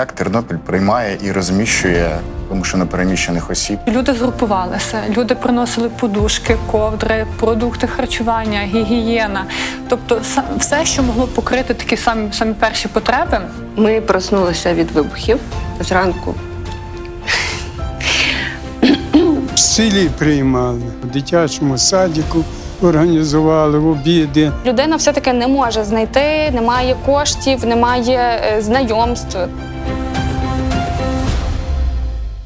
Як Тернопіль приймає і розміщує вимушено переміщених осіб? Люди згрупувалися, люди приносили подушки, ковдри, продукти харчування, гігієна. Тобто, все, що могло покрити такі самі, самі перші потреби, Ми проснулися від вибухів зранку. В селі приймали, в дитячому садіку організували обіди. Людина все-таки не може знайти, немає коштів, немає е, знайомств.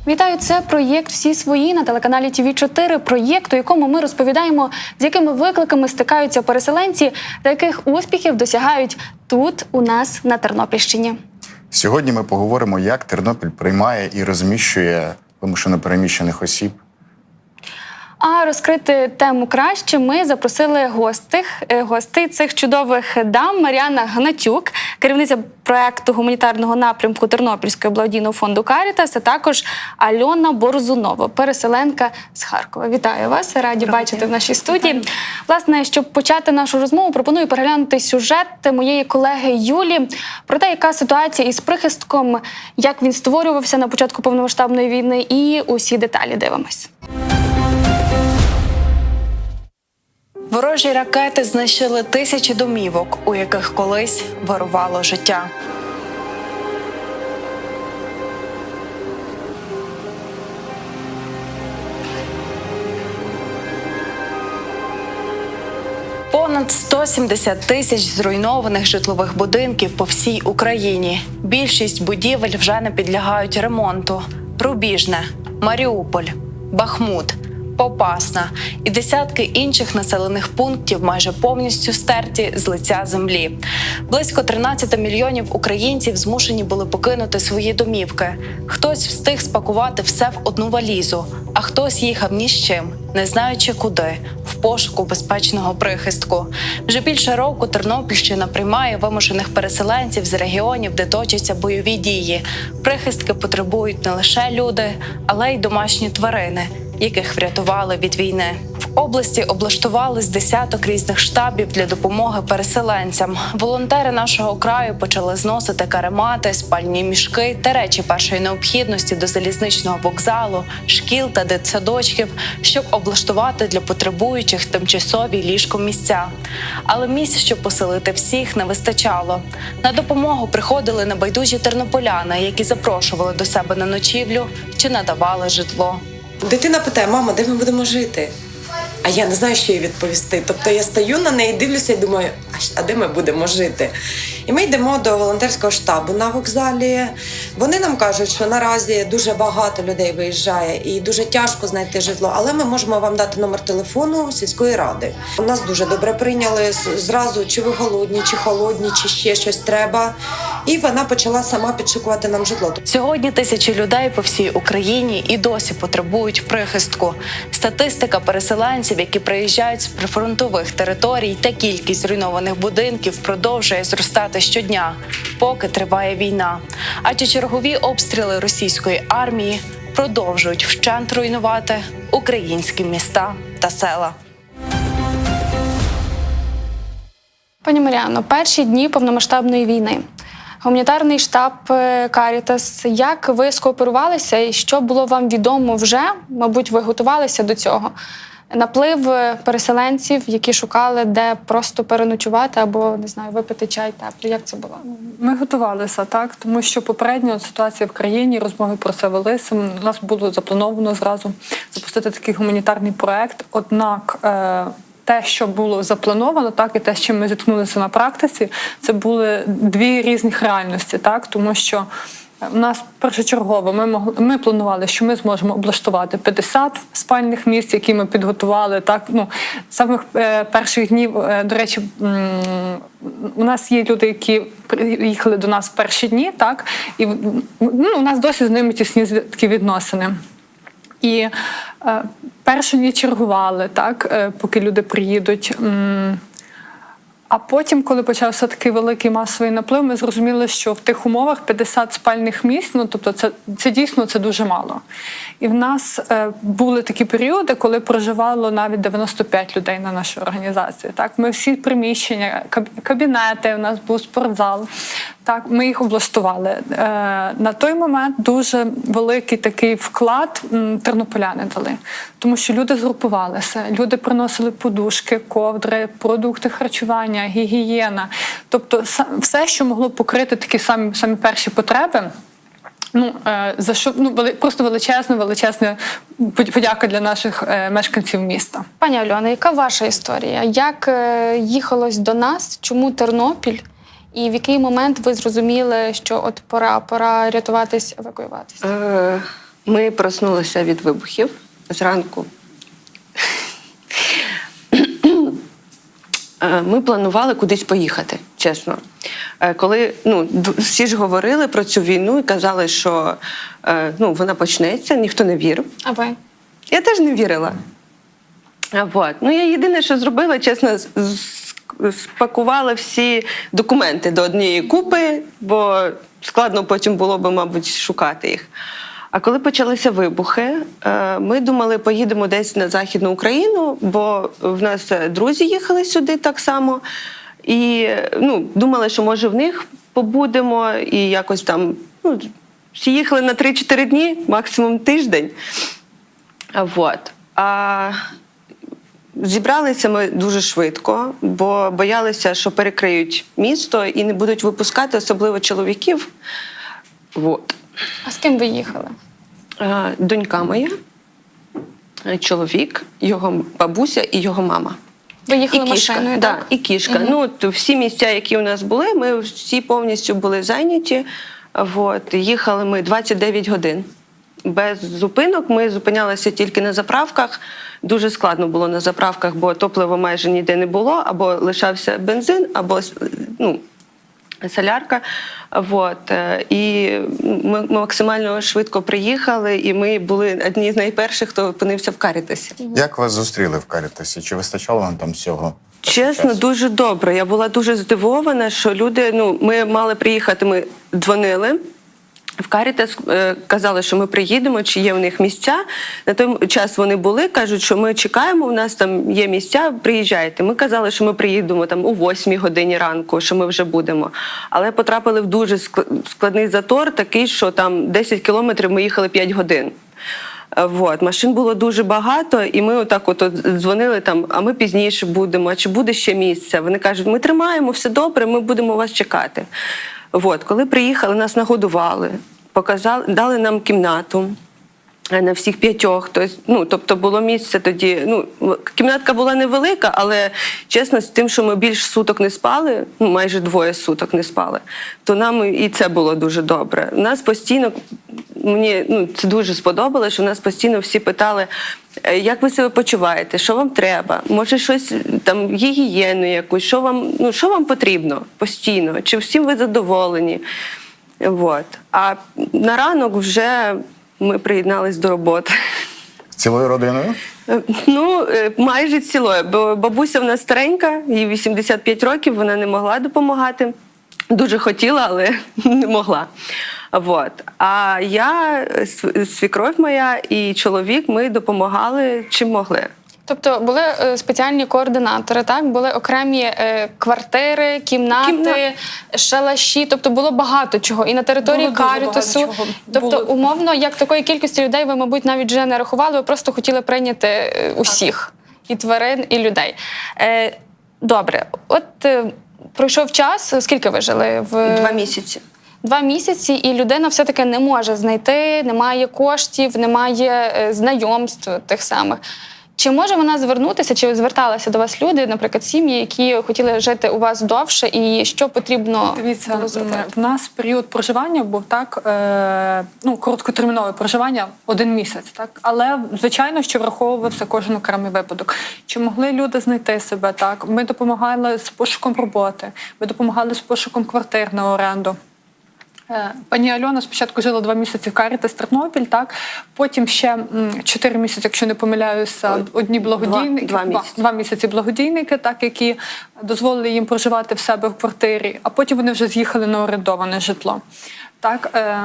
Вітаю, це проєкт Всі свої на телеканалі ТВ 4 проєкт, у якому ми розповідаємо, з якими викликами стикаються переселенці та яких успіхів досягають тут, у нас на Тернопільщині. Сьогодні ми поговоримо, як Тернопіль приймає і розміщує вимушено переміщених осіб. А розкрити тему краще ми запросили гостих, е, гостей цих чудових дам Мар'яна Гнатюк, керівниця проекту гуманітарного напрямку Тернопільського благодійного фонду Карітас, а також Альона Борзунова, переселенка з Харкова. Вітаю вас! Раді бачити в нашій студії. Власне, щоб почати нашу розмову, пропоную переглянути сюжет моєї колеги Юлі про те, яка ситуація із прихистком, як він створювався на початку повномасштабної війни, і усі деталі дивимось. Ворожі ракети знищили тисячі домівок, у яких колись вирувало життя. Понад 170 тисяч зруйнованих житлових будинків по всій Україні. Більшість будівель вже не підлягають ремонту. Рубіжне, Маріуполь, Бахмут, Попасна і десятки інших населених пунктів майже повністю стерті з лиця землі. Близько 13 мільйонів українців змушені були покинути свої домівки. Хтось встиг спакувати все в одну валізу, а хтось їхав ні з чим, не знаючи куди, в пошуку безпечного прихистку. Вже більше року Тернопільщина приймає вимушених переселенців з регіонів, де точаться бойові дії. Прихистки потребують не лише люди, але й домашні тварини яких врятували від війни. В області облаштували з десяток різних штабів для допомоги переселенцям. Волонтери нашого краю почали зносити каремати, спальні мішки та речі першої необхідності до залізничного вокзалу, шкіл та дитсадочків, щоб облаштувати для потребуючих тимчасові ліжкомісця. Але місць, щоб поселити всіх, не вистачало. На допомогу приходили небайдужі тернополяни, які запрошували до себе на ночівлю чи надавали житло. Дитина питає, мама, де ми будемо жити? А я не знаю, що їй відповісти. Тобто я стою на неї, дивлюся і думаю, а де ми будемо жити? І ми йдемо до волонтерського штабу на вокзалі. Вони нам кажуть, що наразі дуже багато людей виїжджає і дуже тяжко знайти житло, але ми можемо вам дати номер телефону сільської ради. У нас дуже добре прийняли зразу, чи ви голодні, чи холодні, чи ще щось треба. І вона почала сама підшукувати нам житло. Сьогодні тисячі людей по всій Україні і досі потребують прихистку. Статистика переселенців, які приїжджають з прифронтових територій, та кількість зруйнованих будинків продовжує зростати щодня, поки триває війна. Адже чергові обстріли російської армії продовжують вщент руйнувати українські міста та села. Пані Маріано, перші дні повномасштабної війни. Гуманітарний штаб е, Карітас. Як ви скооперувалися і що було вам відомо вже? Мабуть, ви готувалися до цього. Наплив е, переселенців, які шукали, де просто переночувати або не знаю, випити чай теплий. Як це було? ми готувалися так, тому що попередньо ситуація в країні, розмови про це велися. У нас було заплановано зразу запустити такий гуманітарний проект. Однак е, те, що було заплановано, так і те, чим ми зіткнулися на практиці, це були дві різних реальності, так тому що. У нас першочергово ми могли ми планували, що ми зможемо облаштувати 50 спальних місць, які ми підготували. Так ну самих е, перших днів, е, до речі, у нас є люди, які приїхали до нас в перші дні, так і ну, у нас досі з ними тісні такі відносини. І е, першу ніч чергували, так, поки люди приїдуть. А потім, коли почався такий великий масовий наплив, ми зрозуміли, що в тих умовах 50 спальних місць, ну тобто, це, це дійсно це дуже мало. І в нас е, були такі періоди, коли проживало навіть 95 людей на нашій організації. Так, ми всі приміщення, каб- кабінети, у нас був спортзал. Так, ми їх облаштували. Е, на той момент дуже великий такий вклад тернополяни дали, тому що люди згрупувалися, люди приносили подушки, ковдри, продукти харчування, гігієна. Тобто, все, що могло покрити такі самі, самі перші потреби. Ну е, за що ну просто величезна, величезна подя- подяка для наших е, мешканців міста. Пані Альона, яка ваша історія? Як їхалось до нас? Чому Тернопіль? І в який момент ви зрозуміли, що от пора, пора рятуватись, евакуюватись? Е, Ми проснулися від вибухів зранку. Е, Ми планували кудись поїхати, чесно. Е, Коли ну, всі ж говорили про цю війну і казали, що ну, вона почнеться, ніхто не вірив. А ви? Я теж не вірила. А, Вот. Ну, я єдине, що зробила, чесно, з- всі документи до однієї купи, бо складно потім було би, мабуть, шукати їх. А коли почалися вибухи, е, ми думали, поїдемо десь на Західну Україну, бо в нас е, друзі їхали сюди так само. І ну, думали, що може в них побудемо і якось там. Ну, всі їхали на 3-4 дні, максимум тиждень. Вот. А зібралися ми дуже швидко, бо боялися, що перекриють місто і не будуть випускати, особливо чоловіків. Вот. А з ким ви їхали? Донька моя, чоловік, його бабуся і його мама. Ви їхали і кішка, машиною, да, так? і кішка. Ну, то всі місця, які у нас були, ми всі повністю були зайняті. Вот. Їхали ми 29 годин. Без зупинок ми зупинялися тільки на заправках. Дуже складно було на заправках, бо топлива майже ніде не було, або лишався бензин, або ну, солярка. Вот. е, І ми максимально швидко приїхали, і ми були одні з найперших, хто опинився в Карітасі. Як вас зустріли в Карітасі? Чи вистачало вам там всього? Чесно, Часу? дуже добре. Я була дуже здивована, що люди. Ну, ми мали приїхати, ми дзвонили. В Карітас е, казали, що ми приїдемо, чи є в них місця. На той час вони були, кажуть, що ми чекаємо, у нас там є місця, приїжджайте. Ми казали, що ми приїдемо там у 8 годині ранку, що ми вже будемо. Але потрапили в дуже складний затор, такий, що там 10 кілометрів ми їхали 5 годин. Вот. Машин було дуже багато, і ми отак от, от дзвонили там, а ми пізніше будемо, а чи буде ще місце? Вони кажуть, ми тримаємо, все добре, ми будемо вас чекати. Вот. Коли приїхали, нас нагодували, показали, дали нам кімнату. Е, На всіх п'ятьох, тобто, ну, тобто було місце тоді. Ну, кімнатка була невелика, але чесно, з тим, що ми більш суток не спали, ну майже двоє суток не спали, то нам і це було дуже добре. У нас постійно мені ну, це дуже сподобалося, що нас постійно всі питали, «Е, як ви себе почуваєте, що вам треба? Може, щось там гігієну якусь, що вам, ну, що вам потрібно постійно? Чи всім ви задоволені? Вот. А на ранок вже ми приєднались до роботи. Цілою родиною? Е, Ну, е, майже цілою, бо бабуся в нас старенька, їй 85 років, вона не могла допомагати. Дуже хотіла, але не могла. Вот. А я, е, свікров моя і чоловік, ми допомагали чим могли. Тобто були е, спеціальні координатори, так були окремі е, квартири, кімнати, Кімна- шалаші. Тобто було багато чого. І на території Було чого. Тобто, Було. умовно, як такої кількості людей ви, мабуть, навіть вже не рахували, ви просто хотіли прийняти е, усіх і тварин, і людей. Е, добре, от е, пройшов час. Скільки ви жили в Два місяці. Два місяці, і людина все-таки не може знайти, немає коштів, немає е, знайомств тих самих. Чи може вона звернутися, чи зверталися до вас люди, наприклад, сім'ї, які хотіли жити у вас довше, і що потрібно Дивіться, в нас період проживання був так, е, ну короткотермінове проживання один місяць, так але звичайно, що враховувався кожен окремий випадок. Чи могли люди знайти себе так? Ми допомагали з пошуком роботи, ми допомагали з пошуком квартир на оренду. Е, Пані Альона спочатку жила два місяці в Карітас Тернопіль, так потім ще чотири місяці, якщо не помиляюся, одні благодійники, два- два місяці. два місяці благодійники, так які дозволили їм проживати в себе в квартирі, а потім вони вже з'їхали на орендоване житло. Так, е,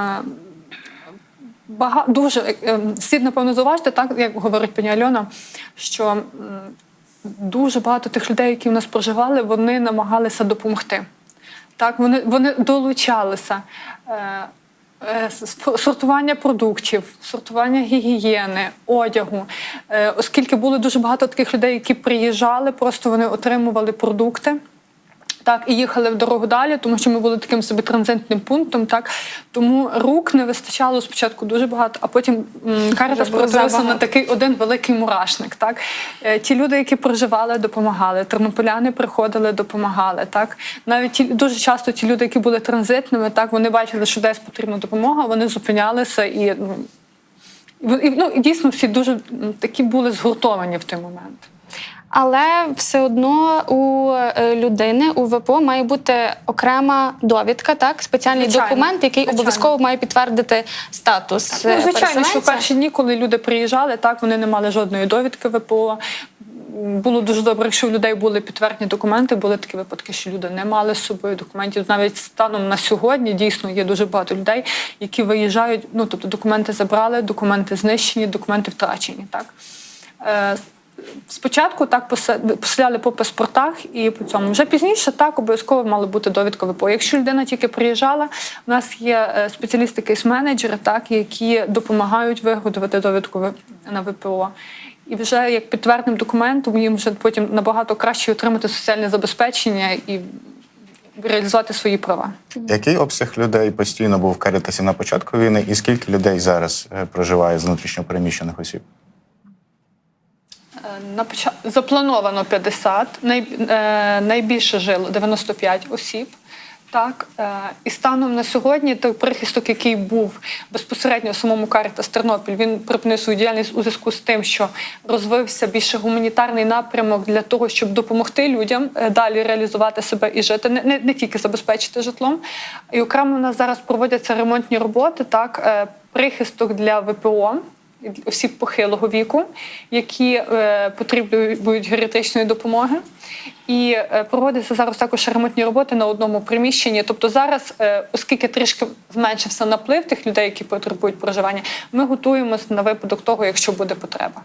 бага, дуже е, е, слід напевно зауважити, так як говорить пані Альона, що дуже багато тих людей, які в нас проживали, вони намагалися допомогти. Так, вони, вони долучалися. Е, е, Сортування продуктів, сортування гігієни, одягу. Е, Оскільки було дуже багато таких людей, які приїжджали, просто вони отримували продукти. Так, і їхали в дорогу далі, тому що ми були таким собі транзитним пунктом. Так тому рук не вистачало спочатку дуже багато, а потім м, Карітас перетворився на такий один великий мурашник. Так Е, ті люди, які проживали, допомагали. Тернополяни приходили, допомагали. Так навіть ті дуже часто ті люди, які були транзитними, так вони бачили, що десь потрібна допомога, вони зупинялися і. ну, і, ну, дійсно всі дуже такі були згуртовані в той момент. Але все одно у е, людини у ВПО має бути окрема довідка, так спеціальний Звичайно, документ, який звичайно. обов'язково має підтвердити статус. Ну, е, звичайно, що в перші дні, коли люди приїжджали, так вони не мали жодної довідки ВПО. Було дуже добре, якщо у людей були підтверджені документи. Були такі випадки, що люди не мали з собою документів. Навіть станом на сьогодні дійсно є дуже багато людей, які виїжджають. Ну тобто документи забрали, документи знищені, документи втрачені. Так Е, Спочатку так поселяли по паспортах і по цьому. Вже пізніше так обов'язково мала бути довідка ВПО. Якщо людина тільки приїжджала, у нас є е, спеціалісти кейс-менеджери, так які допомагають виготовити довідку на ВПО. І вже як підтвердним документом їм вже потім набагато краще отримати соціальне забезпечення і реалізувати свої права. Який обсяг людей постійно був в Карітасі на початку війни, і скільки людей зараз е, проживає з внутрішньопереміщених осіб? Е, На поч... заплановано 50, най... е, найбільше жило 95 осіб. Так, е, і станом на сьогодні той прихисток, який був безпосередньо в самому Карітас Тернопіль, він припинив свою діяльність у зв'язку з тим, що розвився більше гуманітарний напрямок для того, щоб допомогти людям далі реалізувати себе і жити, не, не, не тільки забезпечити житлом. І окремо у нас зараз проводяться ремонтні роботи, так, прихисток для ВПО осіб похилого віку, які е, потребують геретичної допомоги. І е, проводяться зараз також ремонтні роботи на одному приміщенні. Тобто зараз, е, оскільки трішки зменшився наплив тих людей, які потребують проживання, ми готуємося на випадок того, якщо буде потреба.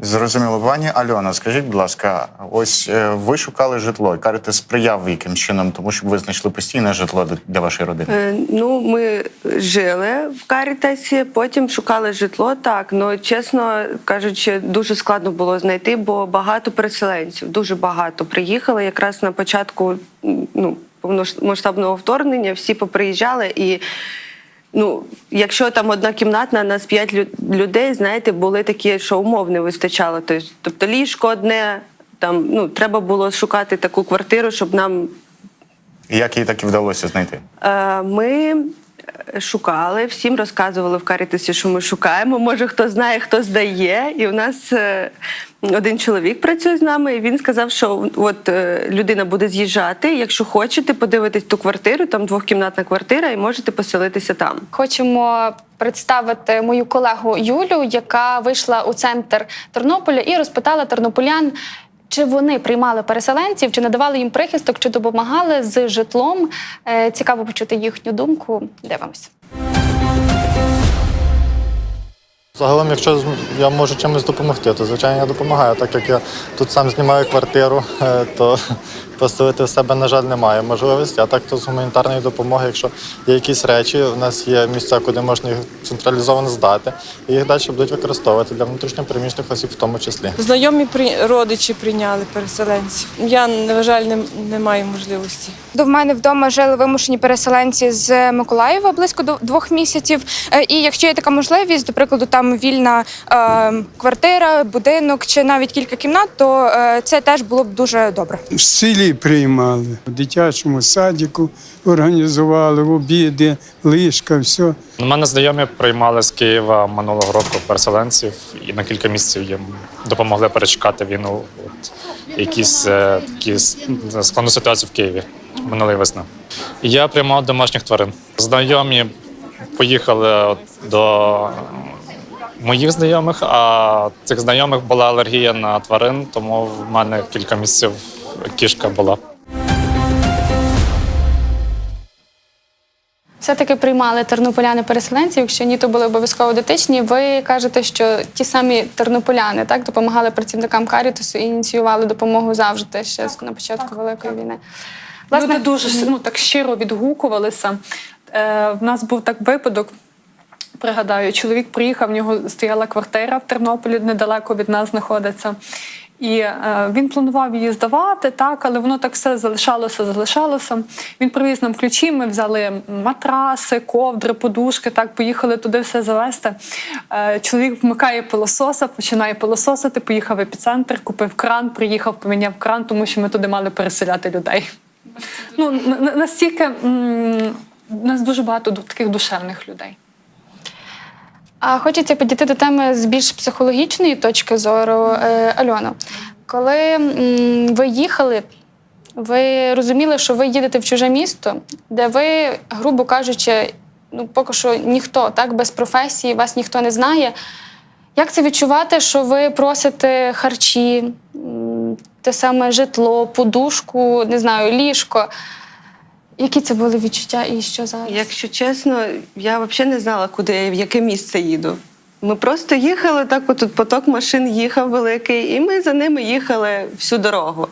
Зрозуміло, пані Альона, скажіть, будь ласка, ось е, ви шукали житло, Карітас сприяв яким чином, тому щоб ви знайшли постійне житло для вашої родини. Е, Ну, ми жили в Карітасі, потім шукали житло. Так, ну чесно кажучи, дуже складно було знайти, бо багато переселенців, дуже багато приїхали якраз на початку ну, повномасштабного вторгнення. Всі поприїжджали і. Ну, якщо там одна кімнатна, нас п'ять людей, знаєте, були такі, що умов не вистачало. Тобто, тобто ліжко одне, там ну треба було шукати таку квартиру, щоб нам як їй так і вдалося знайти? Е, Ми е, шукали, всім розказували в Карітасі, що ми шукаємо. Може, хто знає, хто здає. І у нас е, один чоловік працює з нами, і він сказав, що от е, людина буде з'їжджати. Якщо хочете, подивитись ту квартиру, там двохкімнатна квартира, і можете поселитися там. Хочемо представити мою колегу Юлю, яка вийшла у центр Тернополя і розпитала тернополян. Чи вони приймали переселенців, чи надавали їм прихисток, чи допомагали з житлом? Е, Цікаво почути їхню думку. Дивимось. Загалом, якщо я можу чимось допомогти, то звичайно я допомагаю. Так як я тут сам знімаю квартиру, е, то поселити в себе, на жаль, немає можливості. А так то з гуманітарної допомоги, якщо є якісь речі, у нас є місця, куди можна їх централізовано здати, і їх далі будуть використовувати для внутрішньопереміщених осіб в тому числі. Знайомі при- родичі прийняли переселенців. Я, на жаль, не, не маю можливості. До мене вдома жили вимушені переселенці з Миколаєва близько до двох місяців. Е, І якщо є така можливість, до прикладу, там вільна е, квартира, будинок чи навіть кілька кімнат, то е, це теж було б дуже добре. В селі приймали, в дитячому садіку організували обіди, лишка, все. У мене знайомі приймали з Києва минулого року переселенців і на кілька місяців їм допомогли перечекати війну. От, якісь е, такі складну ситуацію в Києві. минулої весни. Я приймав домашніх тварин. Знайомі поїхали до моїх знайомих, а цих знайомих була алергія на тварин, тому в мене кілька місяців кішка була. Все-таки приймали тернополяни переселенців. Якщо ні, то були обов'язково дотичні. Ви кажете, що ті самі тернополяни так допомагали працівникам Карітусу і ініціювали допомогу завжди ще з- на початку Великої війни. Люди дуже ну, так щиро відгукувалися. Е, в нас був так випадок. Пригадаю, чоловік приїхав, в нього стояла квартира в Тернополі, недалеко від нас знаходиться. І е, він планував її здавати, так, але воно так все залишалося, залишалося. Він привіз нам ключі, ми взяли матраси, ковдри, подушки, так, поїхали туди все завести. Е, чоловік вмикає пилососа, починає пилососити, поїхав в епіцентр, купив кран, приїхав, поміняв кран, тому що ми туди мали переселяти людей. Ну, на- на- настільки у нас дуже багато таких душевних людей. А хочеться підійти до теми з більш психологічної точки зору. Е, Альона, коли ви їхали, ви розуміли, що ви їдете в чуже місто, де ви, грубо кажучи, ну поки що ніхто так без професії, вас ніхто не знає. Як це відчувати, що ви просите харчі, те саме житло, подушку, не знаю, ліжко? Які це були відчуття і що зараз? Якщо чесно, я взагалі не знала, куди я в яке місце їду. Ми просто їхали, так отут поток машин їхав великий, і ми за ними їхали всю дорогу.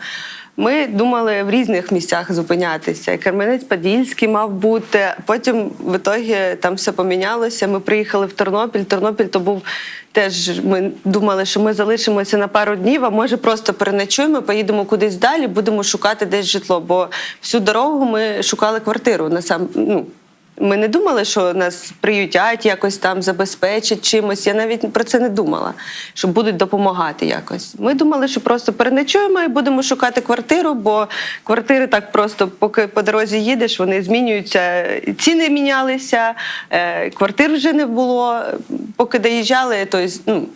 Ми думали в різних місцях зупинятися. Кам'янець-Подільський мав бути. Потім в ітогі там все помінялося. Ми приїхали в Тернопіль. Тернопіль то був теж. Ми думали, що ми залишимося на пару днів, а може просто переночуємо, поїдемо кудись далі, будемо шукати десь житло. Бо всю дорогу ми шукали квартиру. на сам ну, ми не думали, що нас приютять, якось там забезпечать чимось. Я навіть про це не думала, що будуть допомагати якось. Ми думали, що просто переночуємо і будемо шукати квартиру, бо квартири так просто, поки по дорозі їдеш, вони змінюються. Ціни мінялися, е, квартир вже не було. Поки доїжджали, то ну,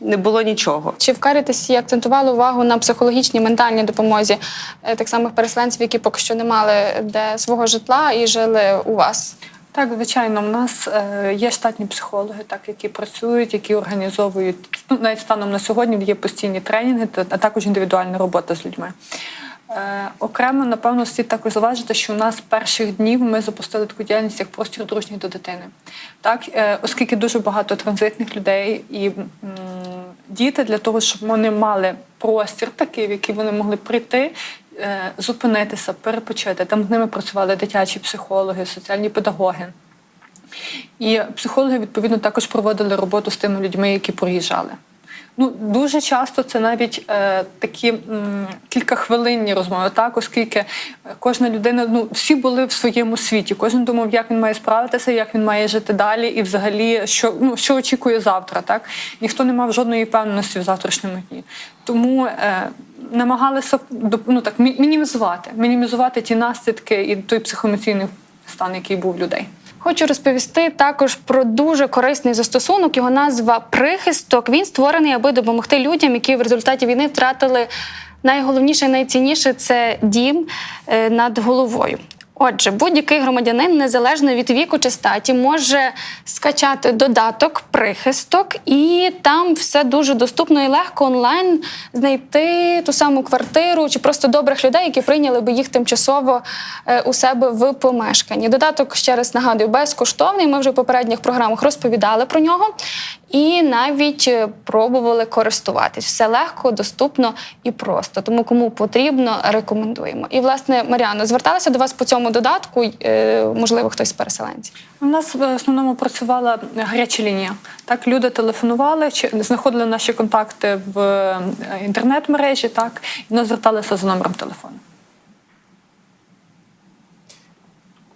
не було нічого. Чи в Карітасі акцентували увагу на психологічній ментальній допомозі е, тих самих переселенців, які поки що не мали де свого житла і жили у вас? Так, звичайно, в нас е, є штатні психологи, так, які працюють, які організовують ну, навіть станом на сьогодні є постійні тренінги, а також індивідуальна робота з людьми. Е, окремо, напевно, слід також зауважити, що у нас перших днів ми запустили таку діяльність як простір дружній до дитини. Так, е, оскільки дуже багато транзитних людей і м, діти для того, щоб вони мали простір такий, в який вони могли прийти, е, зупинитися, перепочити. Там з ними працювали дитячі психологи, соціальні педагоги. І психологи, відповідно, також проводили роботу з тими людьми, які приїжджали. Ну, дуже часто це навіть е, такі м, кількахвилинні розмови, так, оскільки кожна людина, ну, всі були в своєму світі, кожен думав, як він має справитися, як він має жити далі, і взагалі, що, ну, що очікує завтра. Так? Ніхто не мав жодної впевненості в завтрашньому дні. Тому е, намагалися ну, так, мі- мінімізувати, мінімізувати ті наслідки і той психоемоційний стан, який був людей. Хочу розповісти також про дуже корисний застосунок. Його назва прихисток. Він створений, аби допомогти людям, які в результаті війни втратили найголовніше найцінніше це дім е, над головою. Отже, будь-який громадянин, незалежно від віку чи статі, може скачати додаток, прихисток, і там все дуже доступно і легко онлайн знайти ту саму квартиру чи просто добрих людей, які прийняли би їх тимчасово е, у себе в помешканні. Додаток, ще раз нагадую, безкоштовний. Ми вже в попередніх програмах розповідали про нього і навіть е, пробували користуватись. Все легко, доступно і просто. Тому кому потрібно, рекомендуємо. І власне, Маріано, зверталася до вас по цьому додатку, е, можливо, хтось з переселенців. У нас в основному працювала гаряча лінія. Так, люди телефонували, чи знаходили наші контакти в е, інтернет-мережі, так, і нас зверталися за номером телефону.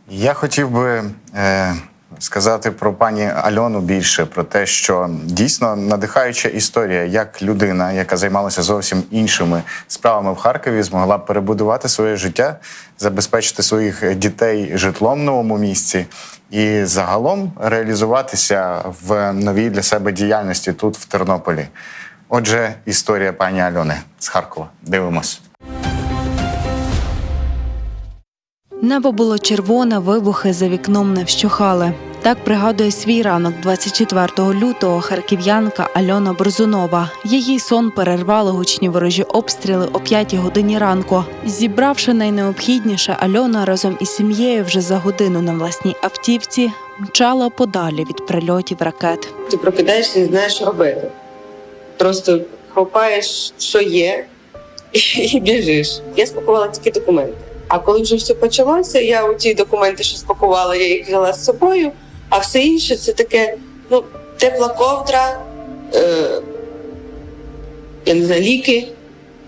Я хотів би е, сказати про пані Альону більше про те, що дійсно надихаюча історія, як людина, яка займалася зовсім іншими справами в Харкові, змогла перебудувати своє життя, забезпечити своїх дітей житлом в новому місці і загалом реалізуватися в новій для себе діяльності тут, в Тернополі. Отже, історія пані Альони з Харкова. Дивимось. Небо було червоне, вибухи за вікном не вщухали. Так пригадує свій ранок 24 лютого харків'янка Альона Борзунова. Її сон перервали гучні ворожі обстріли о 5 годині ранку. Зібравши найнеобхідніше, Альона разом із сім'єю вже за годину на власній автівці мчала подалі від прильотів ракет. Ти прокидаєшся не знаєш, що робити. Просто хапаєш, що є, і біжиш. Я спакувала тільки документи. А коли вже все почалося, я у ті документи, що спакувала, я їх взяла з собою, а все інше це таке, ну, тепла ковдра, е, я не знаю, ліки,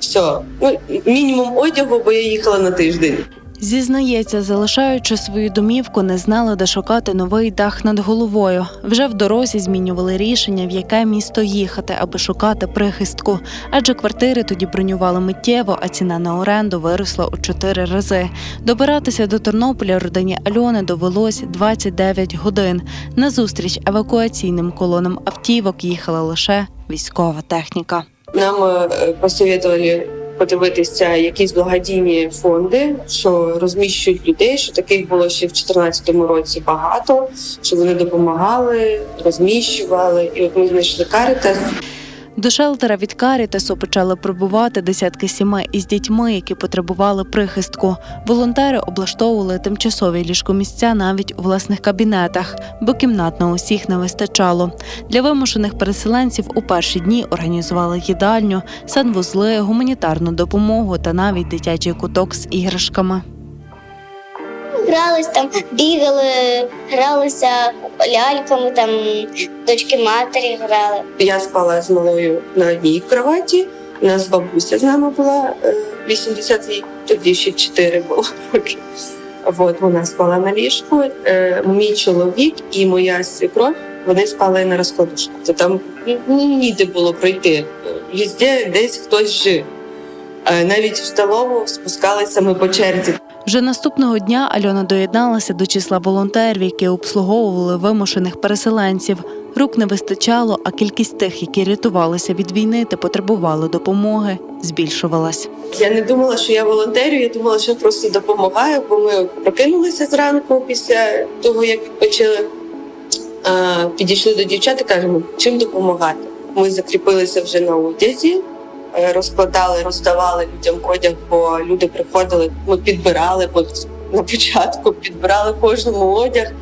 все. Ну, мінімум одягу, бо я їхала на тиждень. Зізнається, залишаючи свою домівку, не знала, де шукати новий дах над головою. Вже в дорозі змінювали рішення, в яке місто їхати, аби шукати прихистку. Адже квартири тоді бронювали миттєво, а ціна на оренду виросла у чотири рази. Добиратися до Тернополя родині Альони довелось 29 годин. Назустріч евакуаційним колонам автівок їхала лише військова техніка. Нам е, посоветували подивитися якісь благодійні фонди, що розміщують людей, що таких було ще в 2014 році багато, що вони допомагали, розміщували. І от ми знайшли Карітас. До шелтера від Карітасу почали прибувати десятки сімей із дітьми, які потребували прихистку. Волонтери облаштовували тимчасові ліжкомісця навіть у власних кабінетах, бо кімнат на усіх не вистачало. Для вимушених переселенців у перші дні організували їдальню, санвузли, гуманітарну допомогу та навіть дитячий куток з іграшками. Грались там, бігали, гралися ляльками, там дочки матері грали. Я спала з малою на одній кроваті. У нас бабуся з нами була е, 80 їй тоді ще 4 було. От вона спала на ліжку. Е, Мій чоловік і моя свекров вони спали на розкладушку. То там ніде було пройти. Везде десь хтось жив. Е, Навіть в столову спускалися ми по черзі. Вже наступного дня Альона доєдналася до числа волонтерів, які обслуговували вимушених переселенців. Рук не вистачало, а кількість тих, які рятувалися від війни та потребували допомоги, збільшувалась. Я не думала, що я волонтерю, я думала, що я просто допомагаю, бо ми прокинулися зранку після того, як відпочили. Підійшли до дівчат і кажемо, чим допомагати. Ми закріпилися вже на одязі, розкладали, роздавали людям одяг, бо люди приходили, ми підбирали бо на початку, підбирали кожному одяг,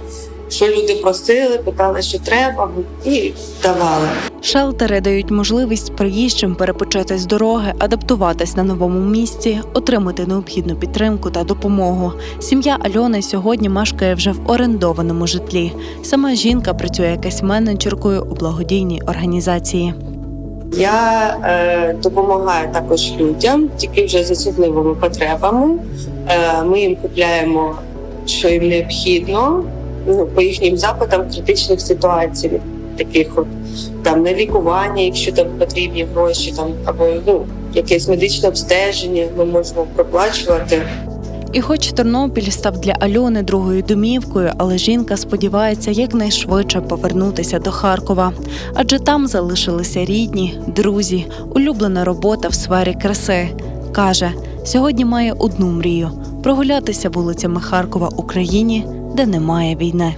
що люди просили, питали, що треба, і давали. Шелтери дають можливість приїжджим перепочити з дороги, адаптуватись на новому місці, отримати необхідну підтримку та допомогу. Сім'я Альони сьогодні мешкає вже в орендованому житлі. Сама жінка працює кейс-менеджеркою у благодійній організації. Я е, допомагаю також людям, тільки вже з особливими потребами. Е, ми їм купляємо, що їм необхідно, ну, по їхнім запитам критичних ситуацій, таких от там на лікування, якщо там потрібні гроші, там або ну, якесь медичне обстеження, ми можемо проплачувати. І хоч Тернопіль став для Альони другою домівкою, але жінка сподівається якнайшвидше повернутися до Харкова, адже там залишилися рідні, друзі, улюблена робота в сфері краси. Каже, сьогодні має одну мрію прогулятися вулицями Харкова Україні, де немає війни.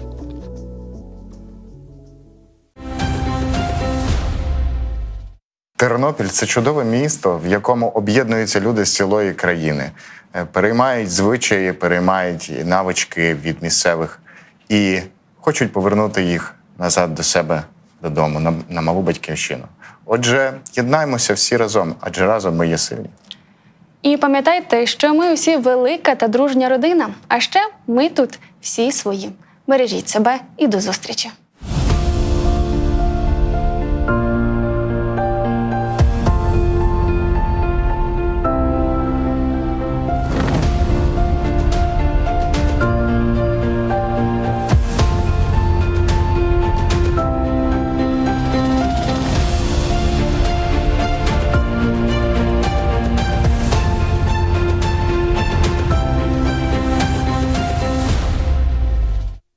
Тернопіль це чудове місто, в якому об'єднуються люди з цілої країни, переймають звичаї, переймають навички від місцевих і хочуть повернути їх назад до себе додому, на, на малу батьківщину. Отже, єднаймося всі разом, адже разом ми є сильні. І пам'ятайте, що ми усі велика та дружня родина. А ще ми тут всі свої. Бережіть себе і до зустрічі!